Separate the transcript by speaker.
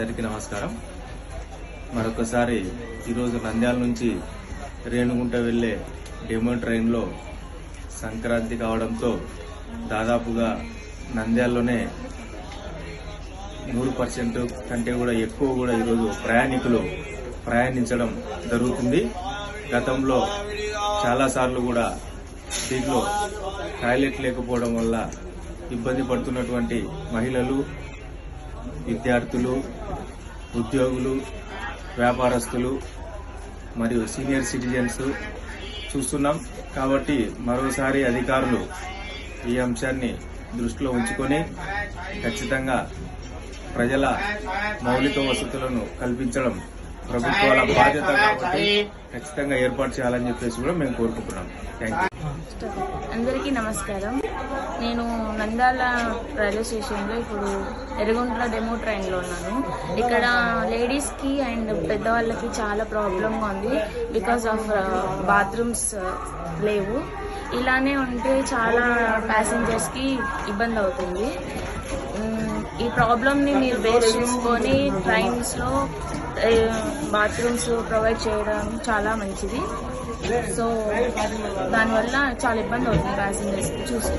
Speaker 1: అందరికీ నమస్కారం. మరొకసారి ఈరోజు నంద్యాల నుంచి రేణుగుంట వెళ్ళే డెమో ట్రైన్లో సంక్రాంతి కావడంతో దాదాపుగా నంద్యాలలోనే నూరు పర్సెంట్ కంటే కూడా ఎక్కువ కూడా ఈరోజు ప్రయాణికులు ప్రయాణించడం జరుగుతుంది. గతంలో చాలాసార్లు కూడా దీంట్లో టాయిలెట్ లేకపోవడం వల్ల ఇబ్బంది పడుతున్నటువంటి మహిళలు విద్యార్థులు ఉద్యోగులు వ్యాపారస్తులు మరియు సీనియర్ సిటిజన్స్ చూస్తున్నాం. కాబట్టి మరోసారి అధికారులు ఈ అంశాన్ని దృష్టిలో ఉంచుకొని ఖచ్చితంగా ప్రజల మౌలిక వసతులను కల్పించడం ప్రభుత్వాల బాధ్యత కాబట్టి ఖచ్చితంగా ఏర్పాటు చేయాలని చెప్పేసి కూడా మేము కోరుకుంటున్నాం. థ్యాంక్ యూ
Speaker 2: అందరికీ నమస్కారం. నేను నంద్యాల రైల్వే స్టేషన్లో ఇప్పుడు ఎర్రగుంట్ల డెమో ట్రైన్లో ఉన్నాను. ఇక్కడ లేడీస్కి అండ్ పెద్దవాళ్ళకి చాలా ప్రాబ్లంగా ఉంది బికాస్ ఆఫ్ బాత్రూమ్స్ లేవు. ఇలానే ఉంటే చాలా ప్యాసింజర్స్కి ఇబ్బంది అవుతుంది. ఈ ప్రాబ్లమ్ని మీరు బేస్ చేసుకొని ట్రైన్స్లో బాత్రూమ్స్ ప్రొవైడ్ చేయడం చాలా మంచిది. సో దానివల్ల చాలా ఇబ్బంది అవుతుంది ప్యాసింజర్స్కి చూసి.